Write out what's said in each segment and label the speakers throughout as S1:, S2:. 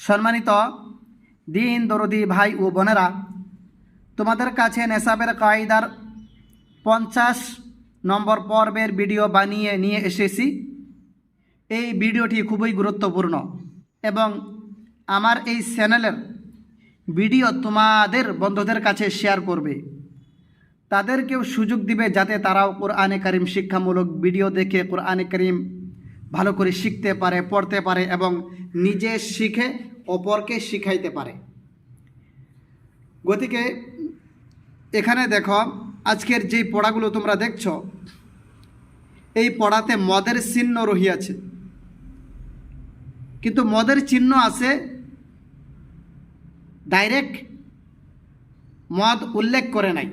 S1: সম্মানিত দিন দরদি ভাই ও বোনেরা, তোমাদের কাছে নেশাবের কায়দার পঞ্চাশ নম্বর পর্বের ভিডিও বানিয়ে নিয়ে এসেছি। এই ভিডিওটি খুবই গুরুত্বপূর্ণ এবং আমার এই চ্যানেলের ভিডিও তোমাদের বন্ধুদের কাছে শেয়ার করবে। তাদেরকেও সুযোগ দিবে যাতে তারাও কোরআনে করিম শিক্ষামূলক ভিডিও দেখে কোরআনে করিম ভালো করে শিখতে পারে, পড়তে পারে এবং নিজে শিখে অপরকে শিখাইতে পারে। গতিকে এখানে দেখো, আজকের যেই পড়াগুলো তোমরা দেখছ, এই পড়াতে মদের চিহ্ন রহিয়াছে। কিন্তু মদের চিহ্ন আছে ডাইরেক্ট মদ উল্লেখ করে নাই।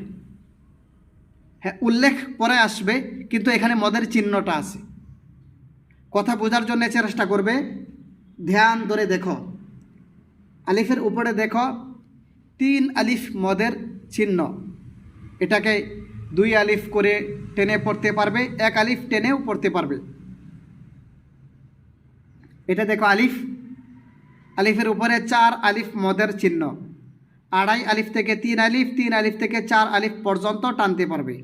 S1: হ্যাঁ উল্লেখ পরে আসবে, কিন্তু এখানে মদের চিহ্নটা আছে। কথা বোঝার জন্য চেষ্টা করবে। ধ্যান ধরে দেখো। আলিফের উপরে দেখো, তিন আলিফ মদের চিহ্ন। এটাকে দুই আলিফ করে টেনে পড়তে পারবে, এক আলিফ টেনেও পড়তে পারবে। এটা দেখো আলিফ। আলিফের উপরে চার আলিফ মদের চিহ্ন। আড়াই আলিফ থেকে তিন আলিফ তিন আলিফ থেকে চার আলিফ পর্যন্ত টানতে পারবে।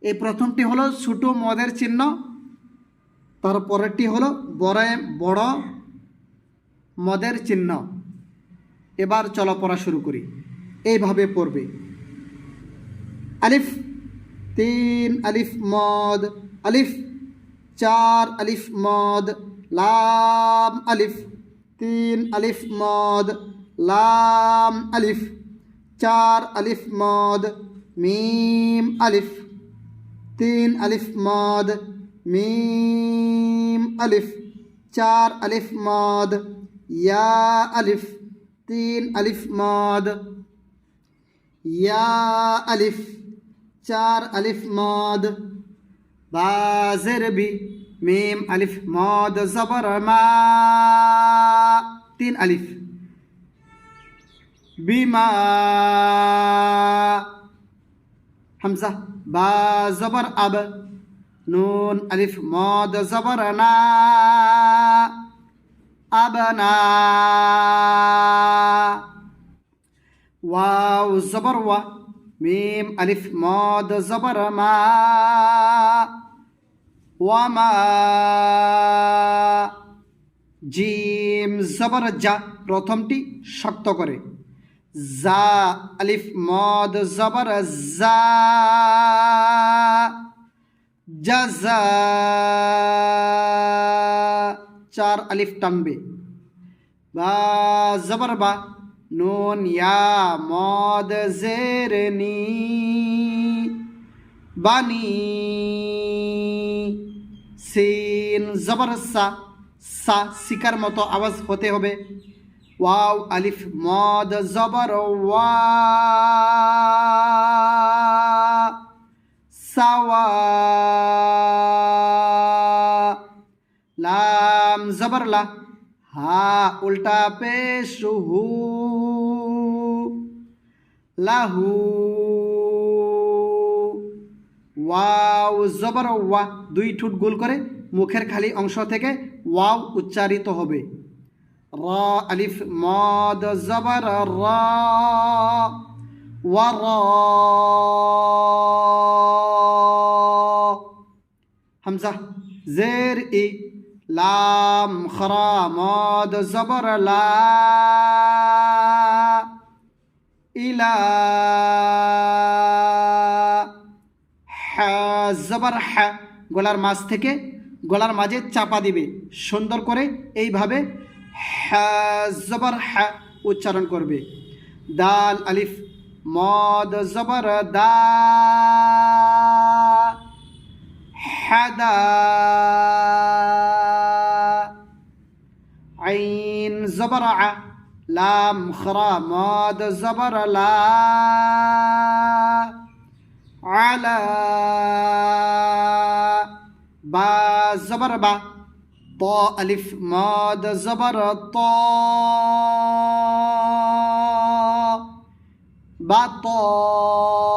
S1: এই প্রথমটি হলো ছোটো মদের চিহ্ন। তার পরেরটি হলো বড় বড় মদের চিহ্ন। এবার চলো পড়া শুরু করি। এইভাবে পড়বে। আলিফ, তিন আলিফ মদ, আলিফ, চার আলিফ মদ, লাম আলিফ, তিন আলিফ মদ, লাম আলিফ, চার আলিফ মদ, মিম আলিফ, তিন আলিফ মদ মিম আলিফ চার আলিফ মদ ইয়া আলিফ তিন আলিফ মদ ইয়া আলিফ চার আলিফ মদ বাজের বি মিম আলিফ মদ জবর মা তিন আলিফ বিমা হামজা বা জবর আব নুন আলিফ মদ জবর না আবনা ওয়াও জবর ওয়া মিম আলিফ মদ জবর মা ওয়ামা জিম জবর যা প্রথমটি শক্ত করে। জা আলিফ মদ জবর জা। চার আলিফ টানবে। বা জবর বা। নুন, ইয়া, মদ জেরনি বানি সিন, জবর, সা। সা, শিকার মতো আওয়াজ হতে হবে। ওয়াও, আলিফ, মদ, জবর, ওয়া। সাওয়া লাম জবর লা হা উল্টা পেশ হু লাহু ওয়াও জবর ওয়া দুই ঠুট গোল করে মুখের খালি অংশ থেকে ওয়াও উচ্চারিত হবে। র, আলিফ, মদ, জবর, র। ওয়া র হামজা, জের ই লাম, খরা, মদ, জবর, লা ইলা জবর, হ্যা, গলার মাঝ থেকে গলার মাঝে চাপা দিবে। সুন্দর করে এইভাবে জবর, হ্যা উচ্চারণ করবে। দাল, আলিফ, মদ, জবর, দা حدا. عين زبر ع لام خرا ماد زبر لا. على با زبر با. طا ألف ماد زبر طا. با طا.